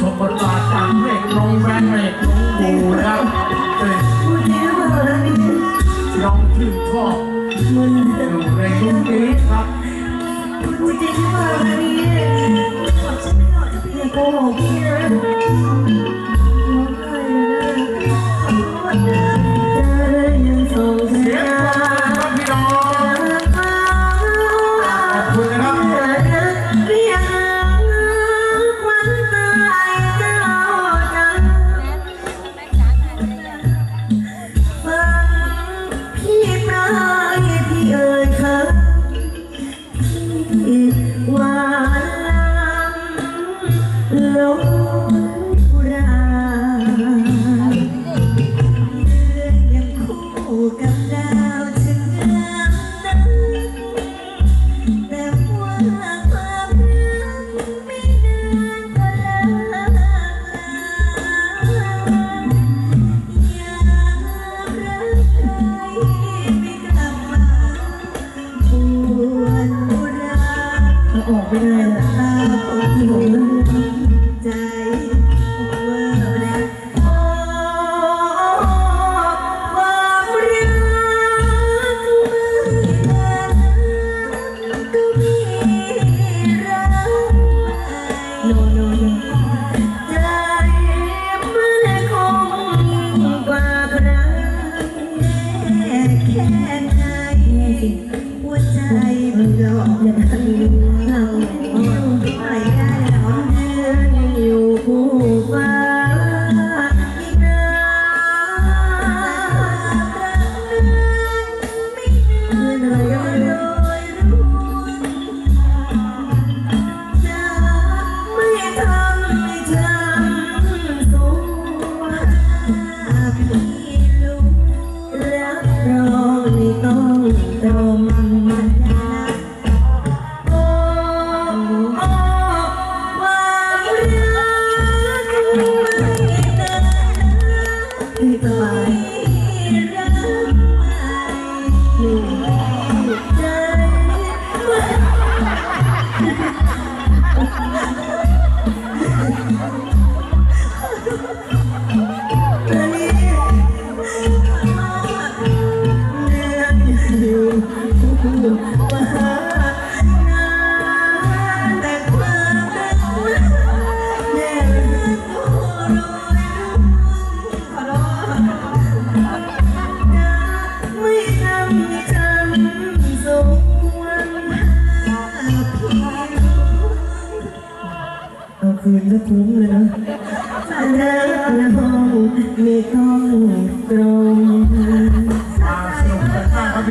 ชมบทบาทจากเพลงน้องแฟนเพลงน้องบูนะครับเป็นพูดจริงหรือเปล่าเนี่น้องที่นชอบมึนอยู่ในยุคนี้ครับพูดจริงหรือเปล่าเนี่ยบอกฉันไม่หรอกอย่โกหกพี่นะ ออกไม่ได้ละตาของหนูใจว่ารักโอ้ความรักไม่นานก็มีรักโนโนโนใจมันคงยิ่กว่าใครแค่ไหนหัวใจมันหลอก ก็คุ้มนะรักน้องไม่ต้องกรง